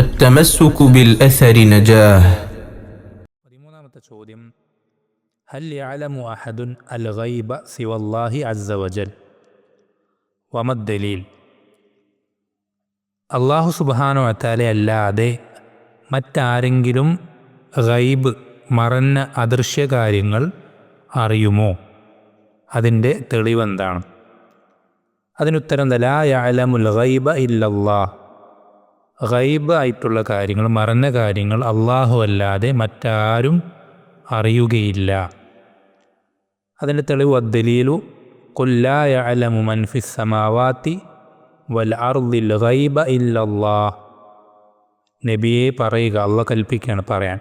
التمسك بالأثر نجاه പതിമൂന്നാമത്തെ ചോദ്യം ഹൽ യഅലമു അഹദുൻ അൽ ഗൈബ സിവല്ലാഹി അസ്സ വജൽ വമദ്ദലീൽ അള്ളാഹു സുബ്ഹാനഹു വതആല അല്ലാതെ മറ്റാരെങ്കിലും ഗൈബ് മറന്ന അദൃശ്യ കാര്യങ്ങൾ അറിയുമോ അതിൻ്റെ തെളിവെന്താണ് അതിനുത്തരം ലാ യഅലമുൽ ഗൈബ ഇല്ലല്ലാഹ് ഗൈബ് ആയിട്ടുള്ള കാര്യങ്ങൾ മറഞ്ഞ കാര്യങ്ങൾ അള്ളാഹു അല്ലാതെ മറ്റാരും അറിയുകയില്ല. അതിന്റെ തെളിവ് അദ്ദലീലു കൊല്ലായ അലമു മൻഫിസ് സമാവാത്തി വൽ അർദിൽ ഗൈബ ഇല്ലല്ലാ നബിയെ പറയുക അള്ള കൽപ്പിക്കുകയാണ് പറയാൻ.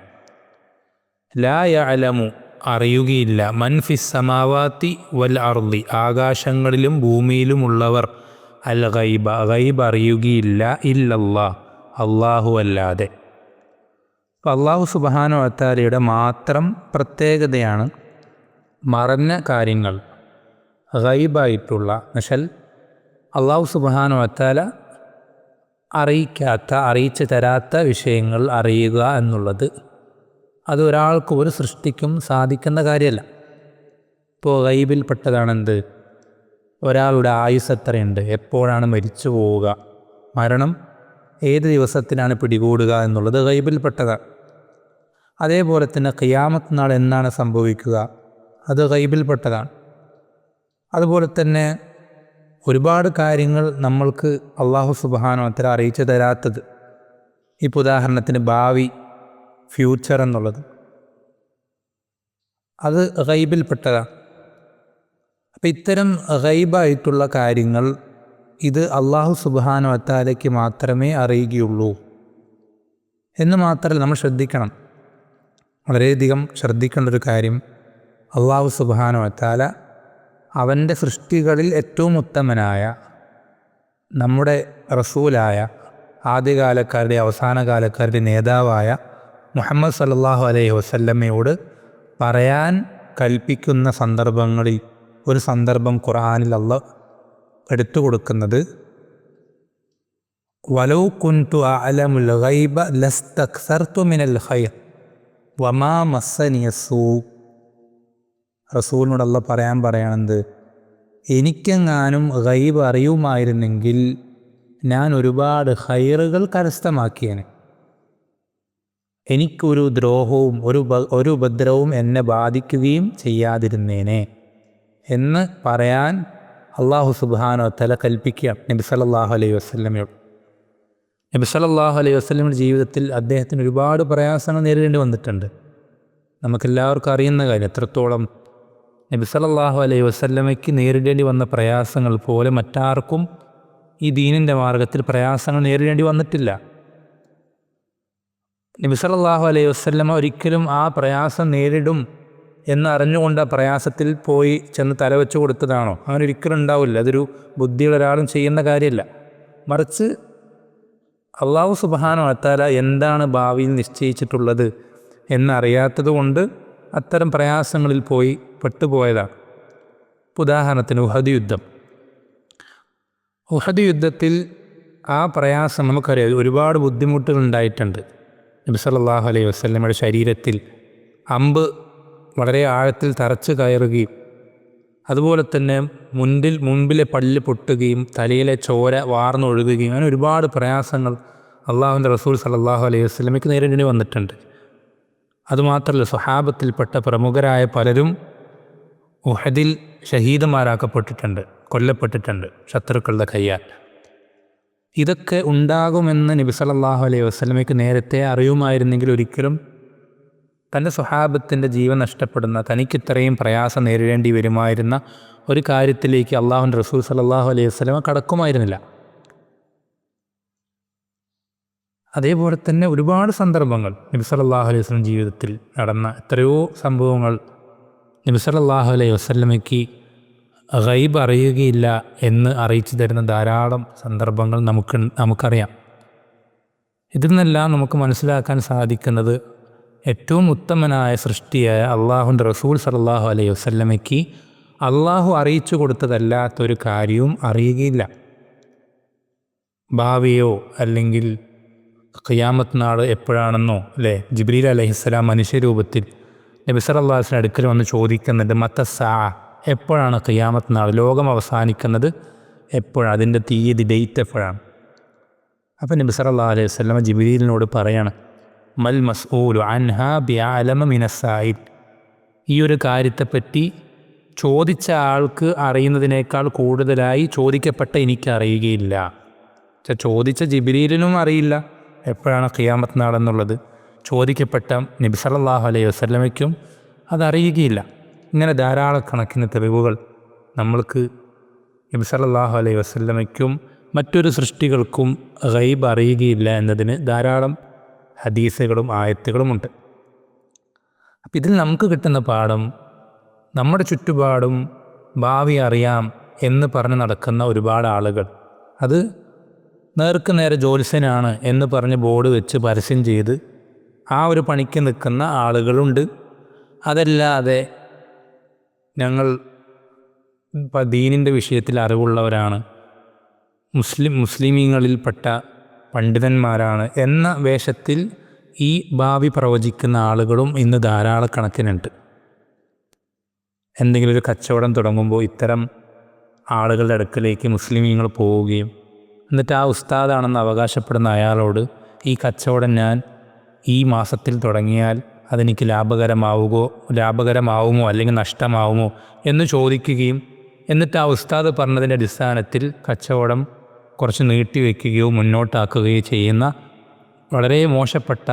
ലായ അലമു അറിയുകയില്ല. മൻഫിസ് സമാവാത്തി വൽ അർദി ആകാശങ്ങളിലും ഭൂമിയിലുമുള്ളവർ അൽ ഗൈബ ഗൈബ് അറിയുകയില്ല ഇല്ലല്ലാ അള്ളാഹു അല്ലാതെ. അപ്പം അള്ളാഹു സുബാനോ അത്താരയുടെ മാത്രം പ്രത്യേകതയാണ് മറഞ്ഞ കാര്യങ്ങൾ ഗൈബായിട്ടുള്ള എന്നുവെച്ചാൽ അള്ളാഹു സുബാനോ അത്താല അറിയിക്കാത്ത അറിയിച്ചു തരാത്ത വിഷയങ്ങൾ അറിയുക എന്നുള്ളത് അത് ഒരാൾക്ക് ഒരു സൃഷ്ടിക്കും സാധിക്കുന്ന കാര്യമല്ല. ഇപ്പോൾ ഗൈബിൽപ്പെട്ടതാണെന്ത്? ഒരാളുടെ ആയുസ് എത്രയുണ്ട്? എപ്പോഴാണ് മരിച്ചു പോവുക? മരണം ഏത് ദിവസത്തിനാണ് പിടികൂടുക എന്നുള്ളത് ഗൈബിൽപ്പെട്ടതാണ്. അതേപോലെ തന്നെ ഖിയാമത്ത് നാൾ എന്നാണ് സംഭവിക്കുക? അത് ഗൈബിൽപ്പെട്ടതാണ്. അതുപോലെ തന്നെ ഒരുപാട് കാര്യങ്ങൾ നമ്മൾക്ക് അള്ളാഹു സുബാനോ അത്ര അറിയിച്ചു തരാത്തത്. ഇപ്പോൾ ഉദാഹരണത്തിന് ഭാവി ഫ്യൂച്ചർ എന്നുള്ളത്. അത് ഗൈബിൽപ്പെട്ടതാണ്. അപ്പം ഇത്തരം ഗൈബായിട്ടുള്ള കാര്യങ്ങൾ ഇത് അള്ളാഹു സുബാന വത്താലയ്ക്ക് മാത്രമേ അറിയുകയുള്ളൂ. എന്ന് മാത്രമല്ല നമ്മൾ ശ്രദ്ധിക്കണം. വളരെയധികം ശ്രദ്ധിക്കേണ്ട ഒരു കാര്യം അള്ളാഹു സുബാന വത്താല അവന്റെ സൃഷ്ടികളിൽ ഏറ്റവും ഉത്തമനായ നമ്മുടെ റസൂലായ ആദ്യകാലക്കാരുടെ അവസാന കാലക്കാരുടെ നേതാവായ മുഹമ്മദ് സല്ലാഹു അലൈഹി വസല്ലമ്മയോട് പറയാൻ കൽപ്പിക്കുന്ന സന്ദർഭങ്ങളിൽ ഒരു സന്ദർഭം ഖുർആാനിൽ അല്ല എടുത്തു കൊടുക്കുന്നത് വലൗ കുൻതു അലമുൽ ഗൈബ ലസ്തക്സർതു മിനൽ ഖൈർ വമാ മസ്സനിയസൂ റസൂലിനോടുള്ള പറയാൻ പറയണത് എനിക്കെങ്ങാനും ഗൈബ് അറിയുമായിരുന്നെങ്കിൽ ഞാൻ ഒരുപാട് ഹൈറുകൾ കരസ്ഥമാക്കിയേനെ. എനിക്കൊരു ദ്രോഹവും ഒരു ഒരു ഉപദ്രവവും എന്നെ ബാധിക്കുകയും ചെയ്യാതിരുന്നേനെ എന്ന് പറയാൻ അള്ളാഹു സുബാനോ തല കൽപ്പിക്കുക നബി സലല്ലാഹു അലൈഹി വസ്ലമയോട് നബി സലല്ലാഹു അലൈഹി വസ്ലമിന്റെ ജീവിതത്തിൽ അദ്ദേഹത്തിന് ഒരുപാട് പ്രയാസങ്ങൾ നേരിടേണ്ടി വന്നിട്ടുണ്ട്. നമുക്കെല്ലാവർക്കും അറിയുന്ന കാര്യം എത്രത്തോളം നബി സലല്ലാഹു അലൈഹി വസ്ലമയ്ക്ക് നേരിടേണ്ടി വന്ന പ്രയാസങ്ങൾ പോലെ മറ്റാർക്കും ഈ ദീനിന്റെ മാർഗത്തിൽ പ്രയാസങ്ങൾ നേരിടേണ്ടി വന്നിട്ടില്ല. നബി സലല്ലാഹു അലൈഹി വസ്ലമ ഒരിക്കലും ആ പ്രയാസം നേരിടും എന്നറിഞ്ഞുകൊണ്ട് പ്രയാസത്തിൽ പോയി ചെന്ന് തലവെച്ച് കൊടുത്തതാണോ? അങ്ങനെ ഒരിക്കലും ഉണ്ടാവില്ല അതൊരു ബുദ്ധിയുള്ള ഒരാളും ചെയ്യുന്ന കാര്യമല്ല. മറിച്ച് അള്ളാഹു സുബാനോ അത്താല എന്താണ് ഭാവിയിൽ നിശ്ചയിച്ചിട്ടുള്ളത് എന്നറിയാത്തത് കൊണ്ട് അത്തരം പ്രയാസങ്ങളിൽ പോയി പെട്ടുപോയതാണ്. ഉദാഹരണത്തിന് ഉഹദ് യുദ്ധം. ഉഹദ് യുദ്ധത്തിൽ ആ പ്രയാസം നമുക്കറിയാം. ഒരുപാട് ബുദ്ധിമുട്ടുകൾ ഉണ്ടായിട്ടുണ്ട്. നബി സല്ലല്ലാഹു അലൈഹി വസല്ലമയുടെ ശരീരത്തിൽ അമ്പ് വളരെ ആഴത്തിൽ തറച്ചു കയറുകയും അതുപോലെ തന്നെ മുൻപിൽ മുൻപിലെ പല്ല് പൊട്ടുകയും തലയിലെ ചോര വാർന്നൊഴുകുകയും അങ്ങനെ ഒരുപാട് പ്രയാസങ്ങൾ അള്ളാഹുവിന്റെ റസൂൽ സലല്ലാഹു അലൈഹി വസ്ലമയ്ക്ക് നേരിടേണ്ടി വന്നിട്ടുണ്ട്. അതുമാത്രമല്ല സ്വഹാബത്തിൽപ്പെട്ട പ്രമുഖരായ പലരും ഉഹദിൽ ഷഹീദന്മാരാക്കപ്പെട്ടിട്ടുണ്ട് കൊല്ലപ്പെട്ടിട്ടുണ്ട് ശത്രുക്കളുടെ കയ്യാൽ. ഇതൊക്കെ ഉണ്ടാകുമെന്ന് നബി സല്ലല്ലാഹു അലൈഹി വസ്ലമയ്ക്ക് നേരത്തെ അറിയുമായിരുന്നെങ്കിൽ ഒരിക്കലും തന്റെ സ്വഹാബത്തിന്റെ ജീവൻ നഷ്ടപ്പെടുന്ന തനിക്ക് ഇത്രയും പ്രയാസം നേരിടേണ്ടി വരുമായിരുന്ന ഒരു കാര്യത്തിലേക്ക് അള്ളാഹുന്റെ റസൂൽ സലാഹു അലൈഹി വസ്ലമ കടക്കുമായിരുന്നില്ല. അതേപോലെ തന്നെ ഒരുപാട് സന്ദർഭങ്ങൾ നബി അലൈഹി വസ്ലം ജീവിതത്തിൽ നടന്ന എത്രയോ സംഭവങ്ങൾ നബി അലൈഹി വസ്ലമയ്ക്ക് ഗൈബ് അറിയുകയില്ല എന്ന് അറിയിച്ചു തരുന്ന ധാരാളം സന്ദർഭങ്ങൾ നമുക്ക് നമുക്കറിയാം. ഇതിൽ നിന്നെല്ലാം നമുക്ക് മനസ്സിലാക്കാൻ സാധിക്കുന്നത് ഏറ്റവും ഉത്തമനായ സൃഷ്ടിയായ അള്ളാഹുന്റെ റസൂൽ സലാഹു അലൈഹി വസ്ല്ലമയ്ക്ക് അള്ളാഹു അറിയിച്ചു കൊടുത്തതല്ലാത്തൊരു കാര്യവും അറിയുകയില്ല. ഭാവിയോ അല്ലെങ്കിൽ ഖിയാമത്ത് നാൾ എപ്പോഴാണെന്നോ അല്ലേ? ജിബ്രീൽ അലഹിസ്സലാം മനുഷ്യരൂപത്തിൽ നബി സല്ലല്ലാഹുവിന്റെ അടുക്കൽ വന്ന് ചോദിക്കുന്നുണ്ട് മത്ത സാ എപ്പോഴാണ് ഖിയാമത്ത് നാൾ ലോകം അവസാനിക്കുന്നത് എപ്പോഴാണ്? അതിന്റെ തീയതി ഡേറ്റ് എപ്പോഴാണ്? അപ്പം നബി സല്ലല്ലാഹു അലൈഹി വസല്ലമ ജിബ്രീലിനോട് പറയാണ് മൽ മസ്ഊലു അൻഹ ബിഅലമ മിനസായി ഈ ഒരു കാര്യത്തെപ്പറ്റി ചോദിച്ച ആൾക്ക് അറിയുന്നതിനേക്കാൾ കൂടുതലായി ചോദിക്കപ്പെട്ട എനിക്ക് അറിയുകയില്ല. ചോദിച്ച ജിബിരിയിലിനും അറിയില്ല. എപ്പോഴാണ് ഖിയാമത്ത് നാളെന്നുള്ളത് ചോദിക്കപ്പെട്ട നബി സല്ലല്ലാഹു അലൈഹി വസല്ലമയ്ക്കും അതറിയുകയില്ല ഇങ്ങനെ ധാരാളക്കണക്കിന് തെളിവുകൾ നമ്മൾക്ക് നബി സല്ലല്ലാഹു അലൈഹി വസല്ലമയ്ക്കും മറ്റൊരു സൃഷ്ടികൾക്കും ഗൈബ് അറിയുകയില്ല എന്നതിന് ധാരാളം ഹദീസുകളും ആയത്തുകളുമുണ്ട്. അപ്പം ഇതിൽ നമുക്ക് കിട്ടുന്ന പാഠം നമ്മുടെ ചുറ്റുപാടും ഭാവി അറിയാം എന്ന് പറഞ്ഞ് നടക്കുന്ന ഒരുപാട് ആളുകൾ. അത് നേർക്ക് നേരെ ജ്യോത്സ്യനാണ് എന്ന് പറഞ്ഞ് ബോർഡ് വെച്ച് പരസ്യം ചെയ്ത് ആ ഒരു പണിക്ക് നിൽക്കുന്ന ആളുകളുണ്ട്. അതല്ലാതെ ഞങ്ങൾ ദീനിന്റെ വിഷയത്തിൽ അറിവുള്ളവരാണ്. മുസ്ലിം മുസ്ലിമീങ്ങളിൽപ്പെട്ട പണ്ഡിതന്മാരാണ് എന്ന വേഷത്തിൽ ഈ ഭാവി പ്രവചിക്കുന്ന ആളുകളും ഇന്ന് ധാരാളക്കണക്കിനുണ്ട്. എന്തെങ്കിലും ഒരു കച്ചവടം തുടങ്ങുമ്പോൾ ഇത്തരം ആളുകളുടെ അടുക്കലേക്ക് മുസ്ലിമീങ്ങൾ പോവുകയും എന്നിട്ട് ആ ഉസ്താദാണെന്ന് അവകാശപ്പെടുന്ന അയാളോട് ഈ കച്ചവടം ഞാൻ ഈ മാസത്തിൽ തുടങ്ങിയാൽ അതെനിക്ക് ലാഭകരമാവുകയോ ലാഭകരമാവുമോ അല്ലെങ്കിൽ നഷ്ടമാവുമോ? എന്ന് ചോദിക്കുകയും എന്നിട്ട് ആ ഉസ്താദ് പറഞ്ഞതിന്റെ അടിസ്ഥാനത്തിൽ കച്ചവടം കുറച്ച് നീട്ടിവെക്കുകയോ മുന്നോട്ടാക്കുകയോ ചെയ്യുന്ന വളരെ മോശപ്പെട്ട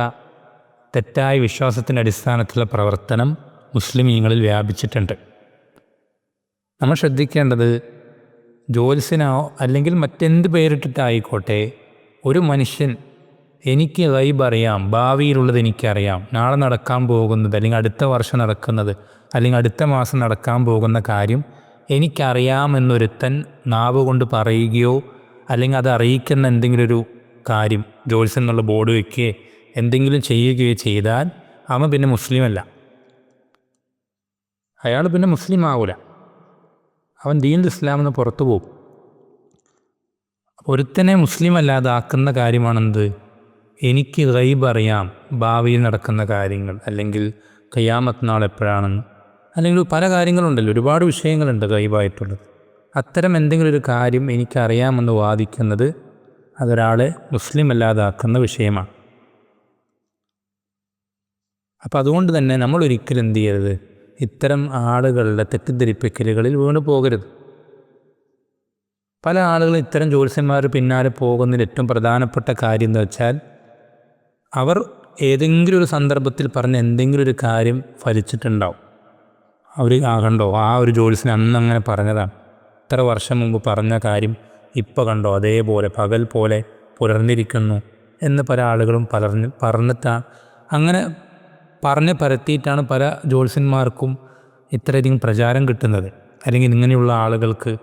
തെറ്റായ വിശ്വാസത്തിന്റെ അടിസ്ഥാനത്തിലുള്ള പ്രവർത്തനം മുസ്ലിമീങ്ങളിൽ വ്യാപിച്ചിട്ടുണ്ട്. നമ്മൾ ശ്രദ്ധിക്കേണ്ടത് ജ്യോത്സ്യനോ അല്ലെങ്കിൽ മറ്റെന്ത് പേരിട്ടിട്ടായിക്കോട്ടെ ഒരു മനുഷ്യൻ എനിക്ക് ഗൈബ് അറിയാം ഭാവിയിലുള്ളത് എനിക്കറിയാം നാളെ നടക്കാൻ പോകുന്നത് അല്ലെങ്കിൽ അടുത്ത വർഷം നടക്കുന്നത് അല്ലെങ്കിൽ അടുത്ത മാസം നടക്കാൻ പോകുന്ന കാര്യം എനിക്കറിയാമെന്നൊരുത്തൻ നാവ് കൊണ്ട് പറയുകയോ അല്ലെങ്കിൽ അത് അറിയിക്കുന്ന എന്തെങ്കിലും ഒരു കാര്യം ജ്യോത്സ്യം എന്നുള്ള ബോർഡ് വയ്ക്കുകയോ എന്തെങ്കിലും ചെയ്യുകയോ ചെയ്താൽ അവൻ പിന്നെ മുസ്ലിമല്ല. അയാൾ പിന്നെ മുസ്ലിം ആവൂല അവൻ ദീൻ ഇസ്ലാം എന്ന് പുറത്തു പോകും. ഒരുത്തനെ മുസ്ലിം അല്ലാതാക്കുന്ന കാര്യമാണെന്ത്? എനിക്ക് ഗൈബ് അറിയാം ഭാവിയിൽ നടക്കുന്ന കാര്യങ്ങൾ. അല്ലെങ്കിൽ കയ്യാമത്ത് നാൾ എപ്പോഴാണെന്ന്. അല്ലെങ്കിൽ പല കാര്യങ്ങളുണ്ടല്ലോ. ഒരുപാട് വിഷയങ്ങളുണ്ട് ഗൈബായിട്ടുള്ളത്. അത്തരം എന്തെങ്കിലും ഒരു കാര്യം എനിക്കറിയാമെന്ന് വാദിക്കുന്നത് അതൊരാളെ മുസ്ലിം അല്ലാതാക്കുന്ന വിഷയമാണ്. അപ്പോൾ അതുകൊണ്ട് തന്നെ നമ്മൾ ഒരിക്കലും എന്ത് ചെയ്യരുത്? ഇത്തരം ആളുകളുടെ തെറ്റിദ്ധരിപ്പിക്കലുകളിൽ വീണ് പോകരുത്. പല ആളുകളും ഇത്തരം ജ്യോത്സ്യന്മാർ പിന്നാലെ പോകുന്നതിൽ ഏറ്റവും പ്രധാനപ്പെട്ട കാര്യം എന്ന് വെച്ചാൽ അവർ ഏതെങ്കിലും ഒരു സന്ദർഭത്തിൽ പറഞ്ഞ എന്തെങ്കിലും ഒരു കാര്യം ഫലിച്ചിട്ടുണ്ടാവും. അവർ ആകണ്ടോ? കണ്ടോ ആ ഒരു ജ്യോത്സ്യൻ അന്ന് അങ്ങനെ പറഞ്ഞതാണ്. ഇത്ര വർഷം മുമ്പ് പറഞ്ഞ കാര്യം ഇപ്പോൾ കണ്ടോ? അതേപോലെ പകൽ പോലെ പുലർന്നിരിക്കുന്നു എന്ന് പല ആളുകളും പലർന്ന് പറഞ്ഞിട്ടാണ് അങ്ങനെ പറഞ്ഞ് പരത്തിയിട്ടാണ് പല ജ്യോത്സ്യന്മാർക്കും ഇത്രയധികം പ്രചാരം കിട്ടുന്നത്. അല്ലെങ്കിൽ ഇങ്ങനെയുള്ള ആളുകൾക്ക്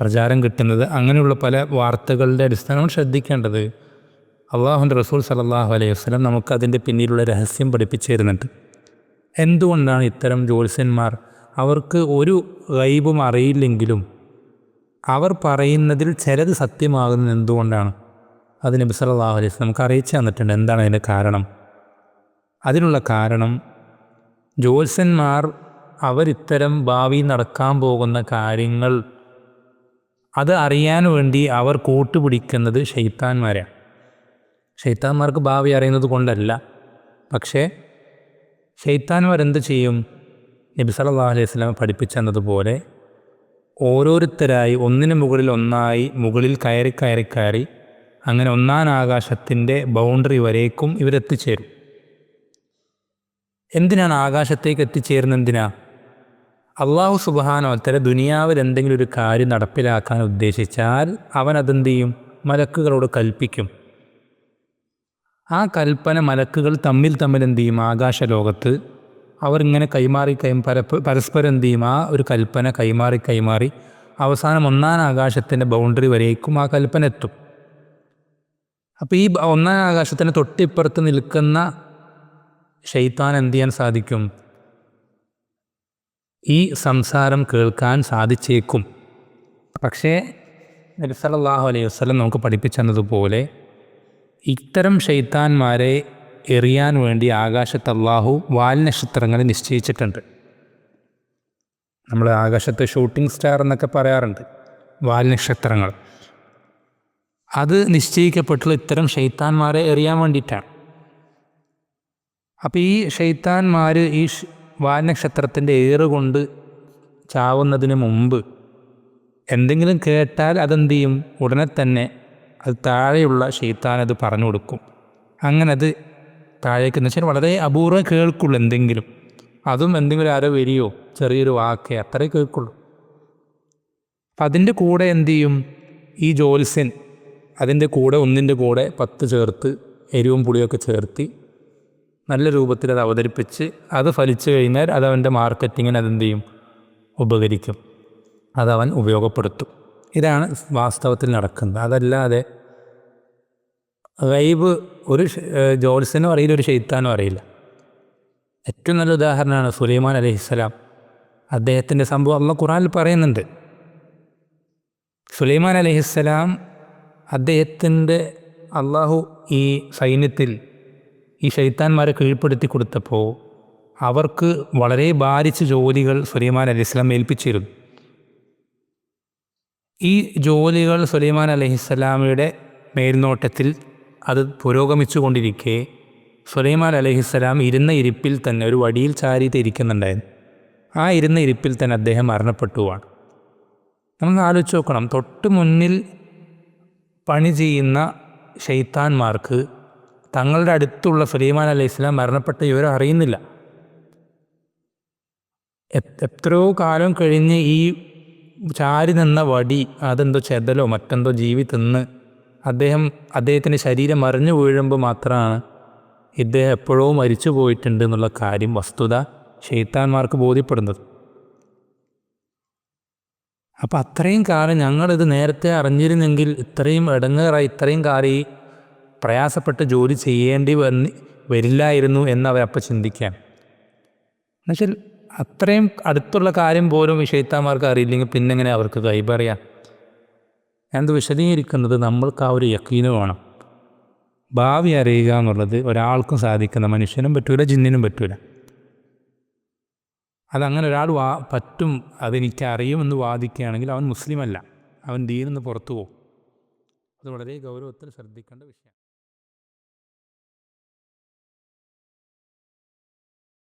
പ്രചാരം കിട്ടുന്നത്. അങ്ങനെയുള്ള പല വാർത്തകളുടെ അടിസ്ഥാനം ശ്രദ്ധിക്കേണ്ടത്. അള്ളാഹുന്റെ റസൂൽ സലല്ലാഹു അലൈഹി വസ്ലം നമുക്ക് അതിന്റെ പിന്നിലുള്ള രഹസ്യം പഠിപ്പിച്ചു തരുന്നുണ്ട്. എന്തുകൊണ്ടാണ് ഇത്തരം ജ്യോത്സ്യന്മാർ അവർക്ക് ഒരു ഗൈബും അറിയില്ലെങ്കിലും അവർ പറയുന്നതിൽ ചിലത് സത്യമാകുന്നത് എന്തുകൊണ്ടാണ്? അത് നബി അലൈസ് അലൈഹി നമുക്ക് അറിയിച്ചു തന്നിട്ടുണ്ട്. എന്താണ് അതിന്റെ കാരണം? അതിനുള്ള കാരണം ജ്യോത്സ്യന്മാർ അവരിത്തരം ഭാവി നടക്കാൻ പോകുന്ന കാര്യങ്ങൾ അത് അറിയാൻ വേണ്ടി അവർ കൂട്ടുപിടിക്കുന്നത് ഷെയ്ത്താന്മാരാണ് ഷെയ്ത്താന്മാർക്ക് ഭാവി അറിയുന്നത് കൊണ്ടല്ല. പക്ഷേ ഷെയ്ത്താന്മാർ എന്ത് ചെയ്യും? നബി സല്ലല്ലാഹു അലൈഹി സ്വലാമെ പഠിപ്പിച്ചെന്നതുപോലെ ഓരോരുത്തരായി ഒന്നിനു മുകളിൽ ഒന്നായി മുകളിൽ കയറി കയറി കയറി അങ്ങനെ ഒന്നാം ആകാശത്തിന്റെ ബൗണ്ടറി വരേക്കും ഇവരെത്തിച്ചേരും. എന്തിനാണ് ആകാശത്തേക്ക് എത്തിച്ചേരുന്നെന്തിനാ അള്ളാഹു സുബാനോത്തര ദുനിയാവിൽ എന്തെങ്കിലും ഒരു കാര്യം നടപ്പിലാക്കാൻ ഉദ്ദേശിച്ചാൽ അവൻ അതെന്ത് ചെയ്യും മലക്കുകളോട് കൽപ്പിക്കും. ആ കൽപ്പന മലക്കുകൾ തമ്മിൽ തമ്മിൽ എന്ത് ചെയ്യും ആകാശലോകത്ത് അവർ ഇങ്ങനെ കൈമാറി കൈ പരസ്പരം എന്ത് ചെയ്യും? ആ ഒരു കൽപ്പന കൈമാറി കൈമാറി അവസാനം ഒന്നാം ആകാശത്തിന്റെ ബൗണ്ടറി വരേക്കും ആ കൽപ്പന എത്തും. അപ്പോൾ ഈ ഒന്നാം ആകാശത്തിന് തൊട്ടിപ്പുറത്ത് നിൽക്കുന്ന ഷെയ്ത്താൻ എന്ത് ചെയ്യാൻ സാധിക്കും? ഈ സംസാരം കേൾക്കാൻ സാധിച്ചേക്കും. പക്ഷേ നബി സല്ലല്ലാഹു അലൈഹി വസല്ലം നമുക്ക് പഠിപ്പിച്ചതുപോലെ ഇത്തരം ഷെയ്ത്താന്മാരെ എറിയാൻ വേണ്ടി ആകാശത്ത് അള്ളാഹു വാൽ നക്ഷത്രങ്ങളെ നിശ്ചയിച്ചിട്ടുണ്ട്. നമ്മൾ ആകാശത്ത് ഷൂട്ടിംഗ് സ്റ്റാർ എന്നൊക്കെ പറയാറുണ്ട്. വാൽനക്ഷത്രങ്ങൾ അത് നിശ്ചയിക്കപ്പെട്ടുള്ള ഇത്തരം ഷെയ്ത്താന്മാരെ എറിയാൻ വേണ്ടിയിട്ടാണ്. അപ്പോൾ ഈ ഷെയ്ത്താന്മാർ ഈ വാൽനക്ഷത്രത്തിന്റെ ഏറുകൊണ്ട് ചാവുന്നതിന് മുമ്പ് എന്തെങ്കിലും കേട്ടാൽ അതെന്ത് ചെയ്യും ഉടനെ തന്നെ അത് താഴെയുള്ള ഷെയ്ത്താൻ അത് പറഞ്ഞു കൊടുക്കും. അങ്ങനെ അത് താഴേക്ക് എന്ന് വെച്ചാൽ വളരെ അപൂർവം കേൾക്കുള്ളൂ എന്തെങ്കിലും. അതും എന്തെങ്കിലും ആരോ വരിയോ ചെറിയൊരു വാക്കേ അത്രേ കേൾക്കുള്ളൂ. അപ്പം അതിന്റെ കൂടെ എന്തു ചെയ്യും? ഈ ജോത്സ്യൻ അതിന്റെ കൂടെ ഒന്നിന്റെ കൂടെ പത്ത് ചേർത്ത് എരിവും പുളിയൊക്കെ ചേർത്തി നല്ല രൂപത്തിൽ അത് അവതരിപ്പിച്ച് അത് ഫലിച്ചു കഴിഞ്ഞാൽ അത് അവന്റെ മാർക്കറ്റിങ്ങിന് അതെന്ത് ചെയ്യും? ഉപകരിക്കും. അതവൻ ഉപയോഗപ്പെടുത്തും. ഇതാണ് വാസ്തവത്തിൽ നടക്കുന്നത്. അതല്ലാതെ ഗൈബ് ഒരു ജോത്സ്യനും അറിയില്ല ഒരു ഷെയ്ത്താനും അറിയില്ല. ഏറ്റവും നല്ല ഉദാഹരണമാണ് സുലൈമാൻ അലഹിസ്സലാം അദ്ദേഹത്തിന്റെ സംഭവം അള്ള ഖുറാനിൽ പറയുന്നുണ്ട്. സുലൈമാൻ അലഹിസ്സലാം അദ്ദേഹത്തിന്റെ അള്ളാഹു ഈ സൈന്യത്തിൽ ഈ ഷെയ്ത്താന്മാരെ കീഴ്പ്പെടുത്തി കൊടുത്തപ്പോൾ അവർക്ക് വളരെ ഭാരിച്ച ജോലികൾ സുലൈമാൻ അലഹിസ്സലാം ഏൽപ്പിച്ചിരുന്നു. ഈ ജോലികൾ സുലൈമാൻ അലഹിസ്സലാമയുടെ മേൽനോട്ടത്തിൽ അത് പുരോഗമിച്ചു കൊണ്ടിരിക്കെ സുലൈമാൻ അലഹിസ്സലാം ഇരുന്ന ഇരിപ്പിൽ തന്നെ ഒരു വടിയിൽ ചാരിയിട്ട് ഇരിക്കുന്നുണ്ടായിരുന്നു. ആ ഇരുന്ന ഇരിപ്പിൽ തന്നെ അദ്ദേഹം മരണപ്പെട്ടുവാണ് നമുക്ക് ആലോചിച്ച് നോക്കണം. തൊട്ട് മുന്നിൽ പണി ചെയ്യുന്ന ഷെയ്ത്താന്മാർക്ക് തങ്ങളുടെ അടുത്തുള്ള സുലൈമാൻ അലൈഹി ഇസ്ലാം മരണപ്പെട്ട ഇവർ അറിയുന്നില്ല. എത്രയോ കാലം കഴിഞ്ഞ് ഈ ചാരി നിന്ന വടി അതെന്തോ ചെതലോ മറ്റെന്തോ ജീവി തിന്ന് അദ്ദേഹം അദ്ദേഹത്തിന്റെ ശരീരം മറിഞ്ഞു വീഴുമ്പോൾ മാത്രമാണ് ഇദ്ദേഹം എപ്പോഴോ മരിച്ചു പോയിട്ടുണ്ട് എന്നുള്ള കാര്യം വസ്തുത ഷെയ്ത്താന്മാർക്ക് ബോധ്യപ്പെടുന്നത്. അപ്പം അത്രയും കാലം ഞങ്ങളിത് നേരത്തെ അറിഞ്ഞിരുന്നെങ്കിൽ ഇത്രയും ഇടങ്ങേറായി ഇത്രയും കാലം ഈ പ്രയാസപ്പെട്ട് ജോലി ചെയ്യേണ്ടി വന്ന് വരില്ലായിരുന്നു എന്നവരപ്പം ചിന്തിക്കാം. എന്നുവെച്ചാൽ അത്രയും അടുത്തുള്ള കാര്യം പോലും ഈ ഷെയ്ത്താന്മാർക്ക് അറിയില്ലെങ്കിൽ പിന്നെങ്ങനെ അവർക്ക് കൈപറിയാം ഞാനത് വിശദീകരിക്കുന്നത് നമ്മൾക്ക് ആ ഒരു യക്കീന് വേണം. ഭാവി അറിയുക എന്നുള്ളത് ഒരാൾക്കും സാധിക്കുന്ന മനുഷ്യനും പറ്റൂല ജിന്നിനും പറ്റൂല. അതങ്ങനെ ഒരാൾ വാ പറ്റും അതെനിക്ക് അറിയുമെന്ന് വാദിക്കുകയാണെങ്കിൽ അവൻ മുസ്ലിമല്ല. അവൻ ദീനിന്ന് പുറത്തു പോകും. അത് വളരെ ഗൗരവത്തിൽ ശ്രദ്ധിക്കേണ്ട വിഷയം